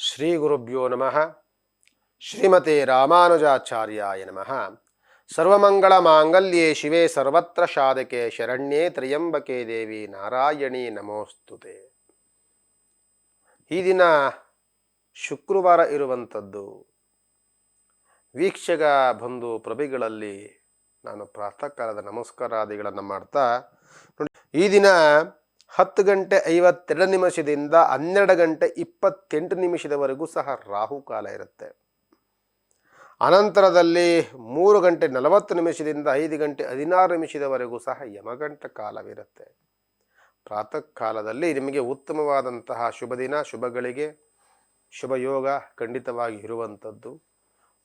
ಶ್ರೀ ಗುರುಭ್ಯೋ ನಮಃ. ಶ್ರೀಮತಿ ರಾಮಾನುಜಾಚಾರ್ಯಾಯ ನಮಃ. ಸರ್ವಮಂಗಳ ಮಾಂಗಲ್ಯೆ ಶಿವೆ ಸರ್ವತ್ರ ಶಾದಕೆ ಶರಣ್ಯೇ ತ್ರಯಂಬಕೆ ದೇವಿ ನಾರಾಯಣಿ ನಮೋಸ್ತುತೆ. ಈ ದಿನ ಶುಕ್ರವಾರ ಇರುವಂಥದ್ದು ವೀಕ್ಷಕ ಬಂಧು ಪ್ರಭಿಗಳಲ್ಲಿ ನಾನು ಪ್ರಾತಃ ಕಾಲದ ನಮಸ್ಕಾರಾದಿಗಳನ್ನು ಮಾಡ್ತಾ ಈ ದಿನ ಹತ್ತು ಗಂಟೆ ಐವತ್ತೆರಡು ನಿಮಿಷದಿಂದ ಹನ್ನೆರಡು ಗಂಟೆ ಇಪ್ಪತ್ತೆಂಟು ನಿಮಿಷದವರೆಗೂ ಸಹ ರಾಹು ಕಾಲ ಇರುತ್ತೆ. ಅನಂತರದಲ್ಲಿ ಮೂರು ಗಂಟೆ ನಲವತ್ತು ನಿಮಿಷದಿಂದ ಐದು ಗಂಟೆ ಹದಿನಾರು ನಿಮಿಷದವರೆಗೂ ಸಹ ಯಮಗಂಟ ಕಾಲವಿರುತ್ತೆ. ಪ್ರಾತಃ ಕಾಲದಲ್ಲಿ ನಿಮಗೆ ಉತ್ತಮವಾದಂತಹ ಶುಭ ದಿನ, ಶುಭಗಳಿಗೆ ಶುಭ ಯೋಗ ಖಂಡಿತವಾಗಿ ಇರುವಂಥದ್ದು.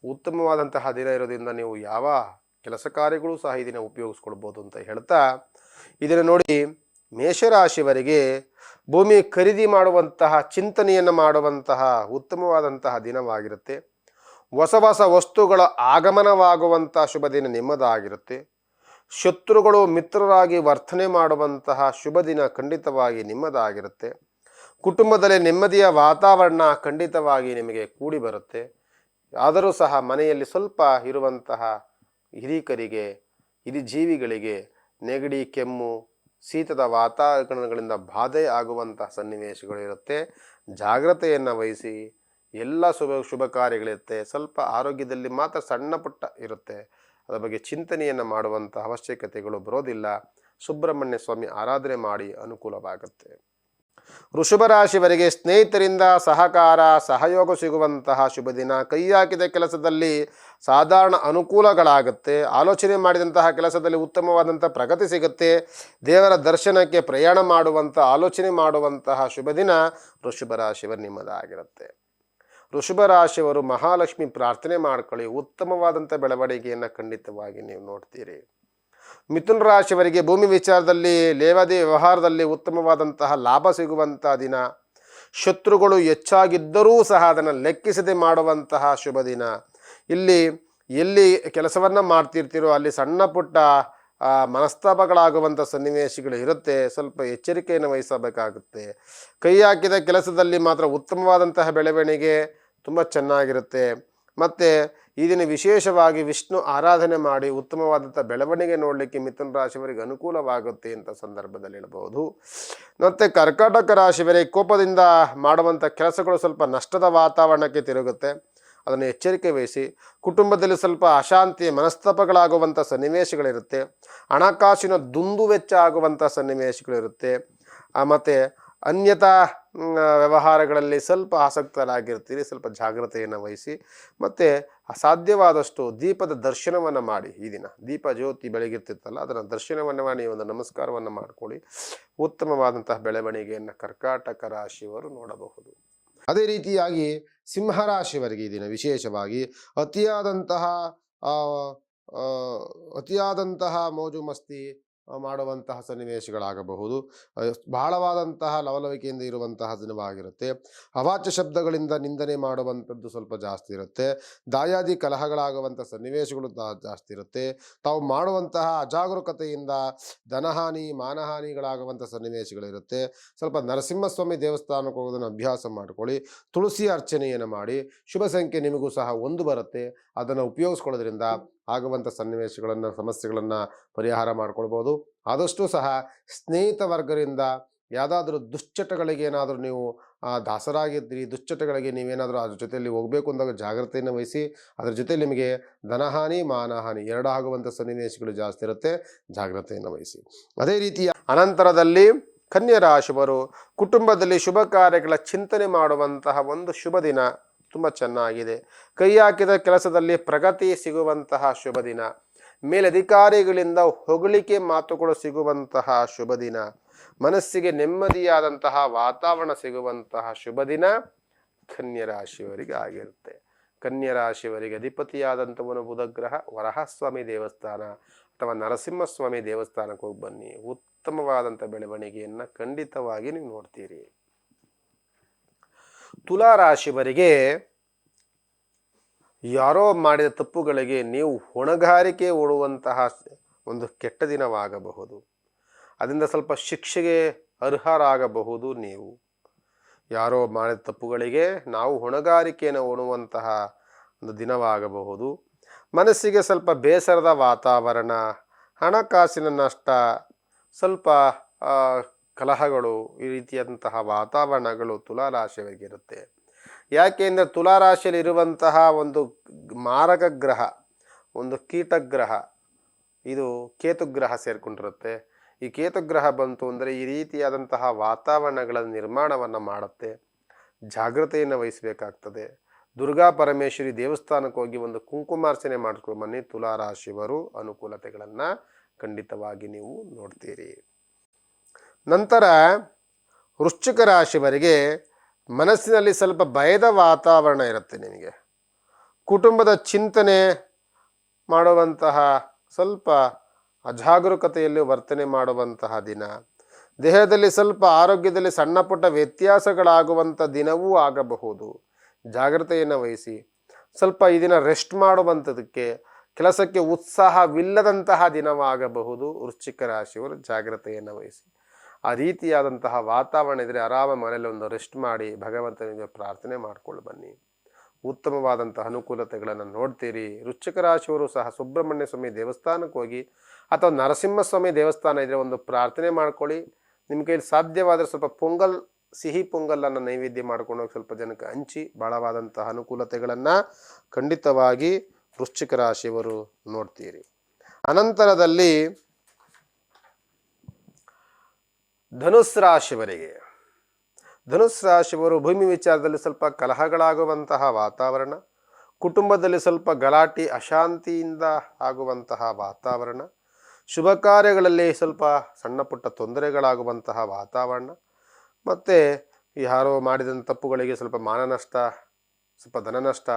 ಉತ್ತಮವಾದಂತಹ ದಿನ ಇರೋದ್ರಿಂದ ನೀವು ಯಾವ ಕೆಲಸ ಕಾರ್ಯಗಳು ಸಹ ಈ ದಿನ ಉಪಯೋಗಿಸ್ಕೊಳ್ಬೋದು ಅಂತ ಹೇಳ್ತಾ ಇದನ್ನು ನೋಡಿ ಮೇಷರಾಶಿಯವರಿಗೆ ಭೂಮಿ ಖರೀದಿ ಮಾಡುವಂತಹ, ಚಿಂತನೆಯನ್ನು ಮಾಡುವಂತಹ ಉತ್ತಮವಾದಂತಹ ದಿನವಾಗಿರುತ್ತೆ. ಹೊಸ ಹೊಸ ವಸ್ತುಗಳ ಆಗಮನವಾಗುವಂತಹ ಶುಭ ದಿನ ನಿಮ್ಮದಾಗಿರುತ್ತೆ. ಶತ್ರುಗಳು ಮಿತ್ರರಾಗಿ ವರ್ತನೆ ಮಾಡುವಂತಹ ಶುಭ ದಿನ ಖಂಡಿತವಾಗಿ ನಿಮ್ಮದಾಗಿರುತ್ತೆ. ಕುಟುಂಬದಲ್ಲಿ ನೆಮ್ಮದಿಯ ವಾತಾವರಣ ಖಂಡಿತವಾಗಿ ನಿಮಗೆ ಕೂಡಿ ಬರುತ್ತೆ. ಆದರೂ ಸಹ ಮನೆಯಲ್ಲಿ ಸ್ವಲ್ಪ ಇರುವಂತಹ ಹಿರೀಕರಿಗೆ, ಹಿರಿ ಜೀವಿಗಳಿಗೆ ನೆಗಡಿ, ಕೆಮ್ಮು ಶೀತದ ವಾತಾವರಣಗಳಿಂದ ಬಾಧೆ ಆಗುವಂತಹ ಸನ್ನಿವೇಶಗಳು ಇರುತ್ತೆ. ಜಾಗ್ರತೆಯನ್ನು ವಹಿಸಿ, ಎಲ್ಲ ಶುಭ ಶುಭ ಕಾರ್ಯಗಳಿರುತ್ತೆ. ಸ್ವಲ್ಪ ಆರೋಗ್ಯದಲ್ಲಿ ಮಾತ್ರ ಸಣ್ಣ ಪುಟ್ಟ ಇರುತ್ತೆ. ಅದರ ಬಗ್ಗೆ ಚಿಂತನೆಯನ್ನು ಮಾಡುವಂಥ ಅವಶ್ಯಕತೆಗಳು ಬರೋದಿಲ್ಲ. ಸುಬ್ರಹ್ಮಣ್ಯ ಸ್ವಾಮಿ ಆರಾಧನೆ ಮಾಡಿ ಅನುಕೂಲವಾಗುತ್ತೆ. ರಾಶಿಯವರಿಗೆ ಸ್ನೇಹಿತರಿಂದ ಸಹಕಾರ, ಸಹಯೋಗ ಸಿಗುವಂತಹ ಶುಭ ದಿನ. ಕೈ ಹಾಕಿದ ಕೆಲಸದಲ್ಲಿ ಸಾಧಾರಣ ಅನುಕೂಲಗಳಾಗುತ್ತೆ. ಆಲೋಚನೆ ಮಾಡಿದಂತಹ ಕೆಲಸದಲ್ಲಿ ಉತ್ತಮವಾದಂಥ ಪ್ರಗತಿ ಸಿಗುತ್ತೆ. ದೇವರ ದರ್ಶನಕ್ಕೆ ಪ್ರಯಾಣ ಮಾಡುವಂಥ ಆಲೋಚನೆ ಮಾಡುವಂತಹ ಶುಭ ದಿನ ರಾಶಿಯವರು ನಿಮ್ಮದಾಗಿರುತ್ತೆ. ರಾಶಿಯವರು ಮಹಾಲಕ್ಷ್ಮಿ ಪ್ರಾರ್ಥನೆ ಮಾಡ್ಕೊಳ್ಳಿ. ಉತ್ತಮವಾದಂಥ ಬೆಳವಣಿಗೆಯನ್ನು ಖಂಡಿತವಾಗಿ ನೀವು ನೋಡ್ತೀರಿ. ಮಿಥುನ ರಾಶಿಯವರಿಗೆ ಭೂಮಿ ವಿಚಾರದಲ್ಲಿ ಲೇವಾದಿ ವ್ಯವಹಾರದಲ್ಲಿ ಉತ್ತಮವಾದಂತಹ ಲಾಭ ಸಿಗುವಂತಹ ದಿನ. ಶತ್ರುಗಳು ಹೆಚ್ಚಾಗಿದ್ದರೂ ಸಹ ಅದನ್ನು ಲೆಕ್ಕಿಸದೆ ಮಾಡುವಂತಹ ಶುಭ ದಿನ. ಇಲ್ಲಿ, ಎಲ್ಲಿ ಕೆಲಸವನ್ನು ಮಾಡ್ತಿರ್ತೀರೋ ಅಲ್ಲಿ ಸಣ್ಣ ಪುಟ್ಟ ಮನಸ್ತಾಪಗಳಾಗುವಂಥ ಸನ್ನಿವೇಶಗಳು ಇರುತ್ತೆ. ಸ್ವಲ್ಪ ಎಚ್ಚರಿಕೆಯನ್ನು ವಹಿಸಬೇಕಾಗುತ್ತೆ. ಕೈ ಹಾಕಿದ ಕೆಲಸದಲ್ಲಿ ಮಾತ್ರ ಉತ್ತಮವಾದಂತಹ ಬೆಳವಣಿಗೆ ತುಂಬ ಚೆನ್ನಾಗಿರುತ್ತೆ. ಮತ್ತು ಈ ದಿನ ವಿಶೇಷವಾಗಿ ವಿಷ್ಣು ಆರಾಧನೆ ಮಾಡಿ ಉತ್ತಮವಾದಂಥ ಬೆಳವಣಿಗೆ ನೋಡಲಿಕ್ಕೆ ಮಿಥುನ ರಾಶಿಯವರಿಗೆ ಅನುಕೂಲವಾಗುತ್ತೆ ಅಂತ ಸಂದರ್ಭದಲ್ಲಿ ಹೇಳಬಹುದು. ಮತ್ತು ಕರ್ಕಾಟಕ ರಾಶಿಯವರಿಗೆ ಕೋಪದಿಂದ ಮಾಡುವಂಥ ಕೆಲಸಗಳು ಸ್ವಲ್ಪ ನಷ್ಟದ ವಾತಾವರಣಕ್ಕೆ ತಿರುಗುತ್ತೆ. ಅದನ್ನು ಎಚ್ಚರಿಕೆ ವಹಿಸಿ, ಕುಟುಂಬದಲ್ಲಿ ಸ್ವಲ್ಪ ಅಶಾಂತಿ, ಮನಸ್ತಾಪಗಳಾಗುವಂಥ ಸನ್ನಿವೇಶಗಳಿರುತ್ತೆ. ಹಣಕಾಸಿನ ದುಂದು ವೆಚ್ಚ ಆಗುವಂಥ ಸನ್ನಿವೇಶಗಳಿರುತ್ತೆ. ಮತ್ತು ಅನ್ಯತಾ ವ್ಯವಹಾರಗಳಲ್ಲಿ ಸ್ವಲ್ಪ ಆಸಕ್ತರಾಗಿರ್ತೀರಿ, ಸ್ವಲ್ಪ ಜಾಗ್ರತೆಯನ್ನು ವಹಿಸಿ, ಮತ್ತು ಅಸಾಧ್ಯವಾದಷ್ಟು ದೀಪದ ದರ್ಶನವನ್ನು ಮಾಡಿ ಈ ದಿನ. ದೀಪ ಜ್ಯೋತಿ ಬೆಳಗಿರ್ತಿತ್ತಲ್ಲ, ಅದರ ದರ್ಶನವನ್ನು ಮಾಡಿ ಒಂದು ನಮಸ್ಕಾರವನ್ನು ಮಾಡಿಕೊಳ್ಳಿ. ಉತ್ತಮವಾದಂತಹ ಬೆಳವಣಿಗೆಯನ್ನು ಕರ್ಕಾಟಕ ರಾಶಿಯವರು ನೋಡಬಹುದು. ಅದೇ ರೀತಿಯಾಗಿ ಸಿಂಹರಾಶಿಯವರಿಗೆ ಈ ದಿನ ವಿಶೇಷವಾಗಿ ಅತಿಯಾದಂತಹ ಅತಿಯಾದಂತಹ ಮೋಜು ಮಸ್ತಿ ಮಾಡುವಂತಹ ಸನ್ನಿವೇಶಗಳಾಗಬಹುದು. ಬಹಳವಾದಂತಹ ಲವಲವಿಕೆಯಿಂದ ಇರುವಂತಹ ದಿನವಾಗಿರುತ್ತೆ. ಅವಾಚ್ಯ ಶಬ್ದಗಳಿಂದ ನಿಂದನೆ ಮಾಡುವಂಥದ್ದು ಸ್ವಲ್ಪ ಜಾಸ್ತಿ ಇರುತ್ತೆ. ದಾಯಾದಿ ಕಲಹಗಳಾಗುವಂಥ ಸನ್ನಿವೇಶಗಳು ಜಾಸ್ತಿ ಇರುತ್ತೆ. ತಾವು ಮಾಡುವಂತಹ ಅಜಾಗರೂಕತೆಯಿಂದ ಧನಹಾನಿ, ಮಾನಹಾನಿಗಳಾಗುವಂಥ ಸನ್ನಿವೇಶಗಳಿರುತ್ತೆ. ಸ್ವಲ್ಪ ನರಸಿಂಹಸ್ವಾಮಿ ದೇವಸ್ಥಾನಕ್ಕೆ ಹೋಗೋದನ್ನು ಅಭ್ಯಾಸ ಮಾಡಿಕೊಳ್ಳಿ. ತುಳಸಿ ಅರ್ಚನೆಯನ್ನು ಮಾಡಿ. ಶುಭ ಸಂಖ್ಯೆ ನಿಮಗೂ ಸಹ ಒಂದು ಬರುತ್ತೆ. ಅದನ್ನು ಉಪಯೋಗಿಸ್ಕೊಳ್ಳೋದ್ರಿಂದ ಆಗುವಂಥ ಸನ್ನಿವೇಶಗಳನ್ನು ಸಮಸ್ಯೆಗಳನ್ನು ಪರಿಹಾರ ಮಾಡ್ಕೊಳ್ಬೋದು. ಆದಷ್ಟು ಸಹ ಸ್ನೇಹಿತ ವರ್ಗದಿಂದ ಯಾವುದಾದ್ರೂ ದುಶ್ಚಟಗಳಿಗೆ ಏನಾದರೂ ನೀವು ಆ, ದಾಸರಾಗಿದ್ರಿ ದುಶ್ಚಟಗಳಿಗೆ ನೀವೇನಾದರೂ ಅದ್ರ ಜೊತೆಯಲ್ಲಿ ಹೋಗಬೇಕು ಅಂದಾಗ ಜಾಗ್ರತೆಯನ್ನು ವಹಿಸಿ ಅದ್ರ ಜೊತೆ ನಿಮಗೆ ಧನಹಾನಿ ಮಾನಹಾನಿ ಎರಡು ಆಗುವಂಥ ಸನ್ನಿವೇಶಗಳು ಜಾಸ್ತಿ ಇರುತ್ತೆ. ಜಾಗ್ರತೆಯನ್ನು ವಹಿಸಿ. ಅದೇ ರೀತಿಯ ಅನಂತರದಲ್ಲಿ ಕನ್ಯಾ ರಾಶಿಯವರು ಕುಟುಂಬದಲ್ಲಿ ಶುಭ ಕಾರ್ಯಗಳ ಚಿಂತನೆ ಮಾಡುವಂತಹ ಒಂದು ಶುಭ ದಿನ. ತುಂಬ ಚೆನ್ನಾಗಿದೆ. ಕೈ ಹಾಕಿದ ಕೆಲಸದಲ್ಲಿ ಪ್ರಗತಿ ಸಿಗುವಂತಹ ಶುಭ ದಿನ. ಮೇಲಧಿಕಾರಿಗಳಿಂದ ಹೊಗಳಿಕೆ ಮಾತುಗಳು ಸಿಗುವಂತಹ ಶುಭ ದಿನ. ಮನಸ್ಸಿಗೆ ನೆಮ್ಮದಿಯಾದಂತಹ ವಾತಾವರಣ ಸಿಗುವಂತಹ ಶುಭ ದಿನ. ಕನ್ಯರಾಶಿಯವರಿಗೆ ಆಗಿರುತ್ತೆ. ಕನ್ಯರಾಶಿಯವರಿಗೆ ಅಧಿಪತಿಯಾದಂಥವನು ಬುಧಗ್ರಹ, ವರಹಸ್ವಾಮಿ ದೇವಸ್ಥಾನ ಅಥವಾ ನರಸಿಂಹಸ್ವಾಮಿ ದೇವಸ್ಥಾನಕ್ಕೆ ಹೋಗಿ ಬನ್ನಿ. ಉತ್ತಮವಾದಂಥ ಬೆಳವಣಿಗೆಯನ್ನು ಖಂಡಿತವಾಗಿ ನೀವು ನೋಡ್ತೀರಿ. ತುಲಾ ರಾಶಿಯವರಿಗೆ ಯಾರೋ ಮಾಡಿದ ತಪ್ಪುಗಳಿಗೆ ನೀವು ಹೊಣೆಗಾರಿಕೆ ಓಡುವಂತಹ ಒಂದು ಕೆಟ್ಟ ದಿನವಾಗಬಹುದು. ಅದರಿಂದ ಸ್ವಲ್ಪ ಶಿಕ್ಷೆಗೆ ಅರ್ಹರಾಗಬಹುದು ನೀವು. ಯಾರೋ ಮಾಡಿದ ತಪ್ಪುಗಳಿಗೆ ನಾವು ಹೊಣೆಗಾರಿಕೆಯನ್ನು ಉಣುವಂತಹ ಒಂದು ದಿನವಾಗಬಹುದು. ಮನಸ್ಸಿಗೆ ಸ್ವಲ್ಪ ಬೇಸರದ ವಾತಾವರಣ, ಹಣಕಾಸಿನ ನಷ್ಟ, ಸ್ವಲ್ಪ ಕಲಹಗಳು ಈ ರೀತಿಯಾದಂತಹ ವಾತಾವರಣಗಳು ತುಲಾರಾಶಿಯವರಿಗಿರುತ್ತೆ ಯಾಕೆ ಅಂದರೆ ತುಲಾರಾಶಿಯಲ್ಲಿ ಇರುವಂತಹ ಒಂದು ಮಾರಕ ಗ್ರಹ, ಒಂದು ಕೀಟಗ್ರಹ, ಇದು ಕೇತುಗ್ರಹ ಸೇರಿಕೊಂಡಿರುತ್ತೆ. ಈ ಕೇತುಗ್ರಹ ಬಂತು ಅಂದರೆ ಈ ರೀತಿಯಾದಂತಹ ವಾತಾವರಣಗಳ ನಿರ್ಮಾಣವನ್ನು ಮಾಡುತ್ತೆ. ಜಾಗ್ರತೆಯನ್ನು ವಹಿಸಬೇಕಾಗ್ತದೆ. ದುರ್ಗಾ ಪರಮೇಶ್ವರಿ ದೇವಸ್ಥಾನಕ್ಕೆ ಹೋಗಿ ಒಂದು ಕುಂಕುಮಾರ್ಚನೆ ಮಾಡಿಕೊಂಡು ಬನ್ನಿ. ತುಲಾರಾಶಿಯವರು ಅನುಕೂಲತೆಗಳನ್ನು ಖಂಡಿತವಾಗಿ ನೀವು ನೋಡ್ತೀರಿ. ನಂತರ ವೃಶ್ಚಿಕ ರಾಶಿವರಿಗೆ ಮನಸ್ಸಿನಲ್ಲಿ ಸ್ವಲ್ಪ ಭಯದ ವಾತಾವರಣ ಇರುತ್ತೆ ನಿಮಗೆ. ಕುಟುಂಬದ ಚಿಂತನೆ ಮಾಡುವಂತಹ ಸ್ವಲ್ಪ ಅಜಾಗರೂಕತೆಯಲ್ಲಿ ವರ್ತನೆ ಮಾಡುವಂತಹ ದಿನ. ದೇಹದಲ್ಲಿ ಸ್ವಲ್ಪ ಆರೋಗ್ಯದಲ್ಲಿ ಸಣ್ಣ ಪುಟ್ಟ ವ್ಯತ್ಯಾಸಗಳಾಗುವಂಥ ದಿನವೂ ಆಗಬಹುದು. ಜಾಗ್ರತೆಯನ್ನು ವಹಿಸಿ. ಸ್ವಲ್ಪ ಈ ದಿನ ರೆಸ್ಟ್ ಮಾಡುವಂಥದಕ್ಕೆ ಕೆಲಸಕ್ಕೆ ಉತ್ಸಾಹವಿಲ್ಲದಂತಹ ದಿನವಾಗಬಹುದು ವೃಶ್ಚಿಕ ರಾಶಿಯವರು ಜಾಗ್ರತೆಯನ್ನು ವಹಿಸಿ. ಆ ರೀತಿಯಾದಂತಹ ವಾತಾವರಣ ಇದ್ದರೆ ಆರಾಮ ಮನೆಯಲ್ಲಿ ಒಂದು ರೆಸ್ಟ್ ಮಾಡಿ ಭಗವಂತನಿಗೆ ಪ್ರಾರ್ಥನೆ ಮಾಡ್ಕೊಂಡು ಬನ್ನಿ ಉತ್ತಮವಾದಂತಹ ಅನುಕೂಲತೆಗಳನ್ನು ನೋಡ್ತೀರಿ. ವೃಶ್ಚಿಕ ರಾಶಿಯವರು ಸಹ ಸುಬ್ರಹ್ಮಣ್ಯ ಸ್ವಾಮಿ ದೇವಸ್ಥಾನಕ್ಕೆ ಹೋಗಿ ಅಥವಾ ನರಸಿಂಹಸ್ವಾಮಿ ದೇವಸ್ಥಾನ ಇದ್ದರೆ ಒಂದು ಪ್ರಾರ್ಥನೆ ಮಾಡ್ಕೊಳ್ಳಿ. ನಿಮ್ಮ ಕೈಲಿ ಸಾಧ್ಯವಾದರೆ ಸ್ವಲ್ಪ ಪೊಂಗಲ್, ಸಿಹಿ ಪೊಂಗಲನ್ನು ನೈವೇದ್ಯ ಮಾಡ್ಕೊಂಡು ಹೋಗಿ ಸ್ವಲ್ಪ ಜನಕ್ಕೆ ಹಂಚಿ ಬಹಳವಾದಂತಹ ಅನುಕೂಲತೆಗಳನ್ನು ಖಂಡಿತವಾಗಿ ವೃಶ್ಚಿಕ ರಾಶಿಯವರು ನೋಡ್ತೀರಿ. ಅನಂತರದಲ್ಲಿ ಧನುಸ್ ರಾಶಿಯವರಿಗೆ. ಧನುಸ್ ರಾಶಿಯವರು ಭೂಮಿ ವಿಚಾರದಲ್ಲಿ ಸ್ವಲ್ಪ ಕಲಹಗಳಾಗುವಂತಹ ವಾತಾವರಣ, ಕುಟುಂಬದಲ್ಲಿ ಸ್ವಲ್ಪ ಗಲಾಟೆ, ಅಶಾಂತಿಯಿಂದ ಆಗುವಂತಹ ವಾತಾವರಣ, ಶುಭ ಕಾರ್ಯಗಳಲ್ಲಿ ಸ್ವಲ್ಪ ಸಣ್ಣ ಪುಟ್ಟ ತೊಂದರೆಗಳಾಗುವಂತಹ ವಾತಾವರಣ, ಮತ್ತು ಯಾರೋ ಮಾಡಿದಂಥ ತಪ್ಪುಗಳಿಗೆ ಸ್ವಲ್ಪ ಮಾನನಷ್ಟ, ಸ್ವಲ್ಪ ಧನನಷ್ಟ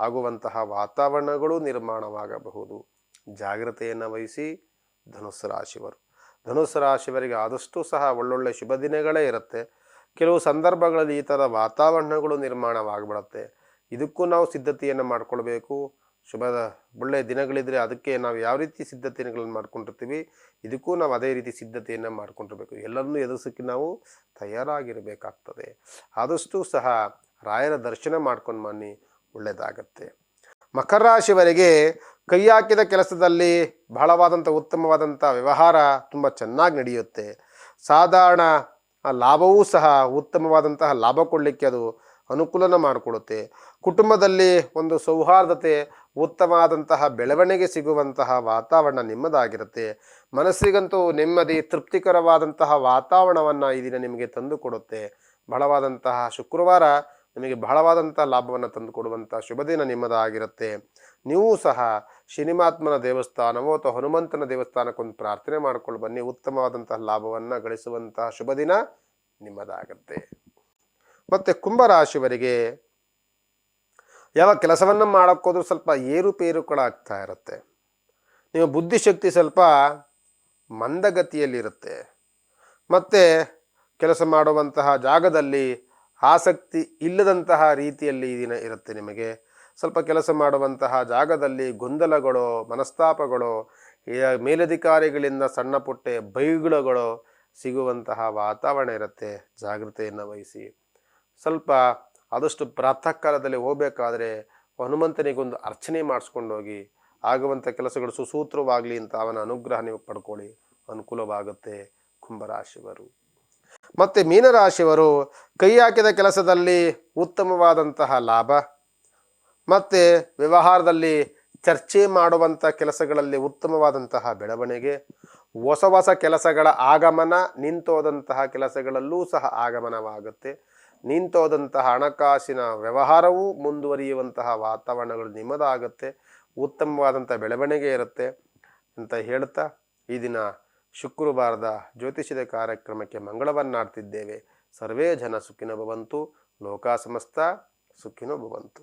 ಆಗುವಂತಹ ವಾತಾವರಣಗಳು ನಿರ್ಮಾಣವಾಗಬಹುದು. ಜಾಗ್ರತೆಯನ್ನು ವಹಿಸಿ ಧನುಸ್ಸು ರಾಶಿಯವರು. ಧನುಸ್ಸು ರಾಶಿಯವರಿಗೆ ಆದಷ್ಟು ಸಹ ಒಳ್ಳೊಳ್ಳೆ ಶುಭ ದಿನಗಳೇ ಇರುತ್ತೆ. ಕೆಲವು ಸಂದರ್ಭಗಳಲ್ಲಿ ಈ ಥರ ವಾತಾವರಣಗಳು ನಿರ್ಮಾಣವಾಗಿಬಿಡುತ್ತೆ. ಇದಕ್ಕೂ ನಾವು ಸಿದ್ಧತೆಯನ್ನು ಮಾಡಿಕೊಳ್ಬೇಕು. ಶುಭದ ಒಳ್ಳೆಯ ದಿನಗಳಿದ್ದರೆ ಅದಕ್ಕೆ ನಾವು ಯಾವ ರೀತಿ ಸಿದ್ಧತೆಗಳನ್ನು ಮಾಡ್ಕೊಂಡಿರ್ತೀವಿ, ಇದಕ್ಕೂ ನಾವು ಅದೇ ರೀತಿ ಸಿದ್ಧತೆಯನ್ನು ಮಾಡ್ಕೊಂಡಿರ್ಬೇಕು. ಎಲ್ಲರನ್ನೂ ಎದುರಿಸೋಕ್ಕೆ ನಾವು ತಯಾರಾಗಿರಬೇಕಾಗ್ತದೆ. ಆದಷ್ಟು ಸಹ ರಾಯರ ದರ್ಶನ ಮಾಡ್ಕೊಂಡು ಬನ್ನಿ, ಒಳ್ಳೆಯದಾಗತ್ತೆ. ಮಕರ ರಾಶಿವರೆಗೆ ಕೈ ಹಾಕಿದ ಕೆಲಸದಲ್ಲಿ ಬಹಳವಾದಂಥ ಉತ್ತಮವಾದಂಥ ವ್ಯವಹಾರ ತುಂಬ ಚೆನ್ನಾಗಿ ನಡೆಯುತ್ತೆ. ಸಾಧಾರಣ ಲಾಭವೂ ಸಹ ಉತ್ತಮವಾದಂತಹ ಲಾಭ ಕೊಡಲಿಕ್ಕೆ ಅದು ಅನುಕೂಲನ ಮಾಡಿಕೊಡುತ್ತೆ. ಕುಟುಂಬದಲ್ಲಿ ಒಂದು ಸೌಹಾರ್ದತೆ, ಉತ್ತಮವಾದಂತಹ ಬೆಳವಣಿಗೆ ಸಿಗುವಂತಹ ವಾತಾವರಣ ನಿಮ್ಮದಾಗಿರುತ್ತೆ. ಮನಸ್ಸಿಗಂತೂ ನೆಮ್ಮದಿ, ತೃಪ್ತಿಕರವಾದಂತಹ ವಾತಾವರಣವನ್ನು ಈ ದಿನ ನಿಮಗೆ ತಂದುಕೊಡುತ್ತೆ ಬಹಳವಾದಂತಹ ಶುಕ್ರವಾರ ನಿಮಗೆ ಬಹಳವಾದಂಥ ಲಾಭವನ್ನು ತಂದುಕೊಡುವಂಥ ಶುಭ ದಿನ ನಿಮ್ಮದಾಗಿರುತ್ತೆ. ನೀವು ಸಹ ಶನಿಮಾತ್ಮನ ದೇವಸ್ಥಾನವೋ ಅಥವಾ ಹನುಮಂತನ ದೇವಸ್ಥಾನಕ್ಕೊಂದು ಪ್ರಾರ್ಥನೆ ಮಾಡ್ಕೊಂಡು ಬನ್ನಿ ಉತ್ತಮವಾದಂತಹ ಲಾಭವನ್ನು ಗಳಿಸುವಂತಹ ಶುಭ ದಿನ ನಿಮ್ಮದಾಗತ್ತೆ. ಮತ್ತು ಕುಂಭರಾಶಿಯವರಿಗೆ ಯಾವ ಕೆಲಸವನ್ನು ಮಾಡೋಕ್ಕೋದ್ರೂ ಸ್ವಲ್ಪ ಏರುಪೇರು ಕೂಡ ಆಗ್ತಾ ಇರುತ್ತೆ. ನಿಮ್ಮ ಬುದ್ಧಿಶಕ್ತಿ ಸ್ವಲ್ಪ ಮಂದಗತಿಯಲ್ಲಿರುತ್ತೆ. ಮತ್ತು ಕೆಲಸ ಮಾಡುವಂತಹ ಜಾಗದಲ್ಲಿ ಆಸಕ್ತಿ ಇಲ್ಲದಂತಹ ರೀತಿಯಲ್ಲಿ ಈ ದಿನ ಇರುತ್ತೆ ನಿಮಗೆ. ಸ್ವಲ್ಪ ಕೆಲಸ ಮಾಡುವಂತಹ ಜಾಗದಲ್ಲಿ ಗೊಂದಲಗಳು, ಮನಸ್ತಾಪಗಳು ಮೇಲಧಿಕಾರಿಗಳಿಂದ ಸಣ್ಣ ಪುಟ್ಟೆ ಬೈಗುಳಗಳು ಸಿಗುವಂತಹ ವಾತಾವರಣ ಇರುತ್ತೆ. ಜಾಗೃತೆಯನ್ನು ವಹಿಸಿ. ಸ್ವಲ್ಪ ಆದಷ್ಟು ಪ್ರಾತಃ ಕಾಲದಲ್ಲಿ ಹೋಗಬೇಕಾದ್ರೆ ಹನುಮಂತನಿಗೊಂದು ಅರ್ಚನೆ ಮಾಡಿಸ್ಕೊಂಡು ಹೋಗಿ ಆಗುವಂಥ ಕೆಲಸಗಳು ಸುಸೂತ್ರವಾಗಲಿ ಅಂತ ಅವನ ಅನುಗ್ರಹ ನೀವು ಪಡ್ಕೊಳ್ಳಿ. ಅನುಕೂಲವಾಗುತ್ತೆ ಕುಂಭರಾಶಿಯವರು. ಮತ್ತು ಮೀನರಾಶಿಯವರು ಕೈ ಹಾಕಿದ ಕೆಲಸದಲ್ಲಿ ಉತ್ತಮವಾದಂತಹ ಲಾಭ. ಮತ್ತು ವ್ಯವಹಾರದಲ್ಲಿ ಚರ್ಚೆ ಮಾಡುವಂಥ ಕೆಲಸಗಳಲ್ಲಿ ಉತ್ತಮವಾದಂತಹ ಬೆಳವಣಿಗೆ. ಹೊಸ ಹೊಸ ಕೆಲಸಗಳ ಆಗಮನ, ನಿಂತೋದಂತಹ ಕೆಲಸಗಳಲ್ಲೂ ಸಹ ಆಗಮನವಾಗುತ್ತೆ. ನಿಂತೋದಂತಹ ಹಣಕಾಸಿನ ವ್ಯವಹಾರವೂ ಮುಂದುವರಿಯುವಂತಹ ವಾತಾವರಣಗಳು ನಿಮ್ಮದಾಗುತ್ತೆ. ಉತ್ತಮವಾದಂಥ ಬೆಳವಣಿಗೆ ಇರುತ್ತೆ ಅಂತ ಹೇಳ್ತಾ ಈ ದಿನ ಶುಕ್ರವಾರದ ಜ್ಯೋತಿಷದ ಕಾರ್ಯಕ್ರಮಕ್ಕೆ ಮಂಗಳವನ್ನಾಡ್ತಿದ್ದೇವೆ. ಸರ್ವೇ ಜನ ಸುಖಿನೋ ಭವಂತು ಲೋಕ ಸಮಸ್ತ ಸುಖಿನೋ ಭವಂತು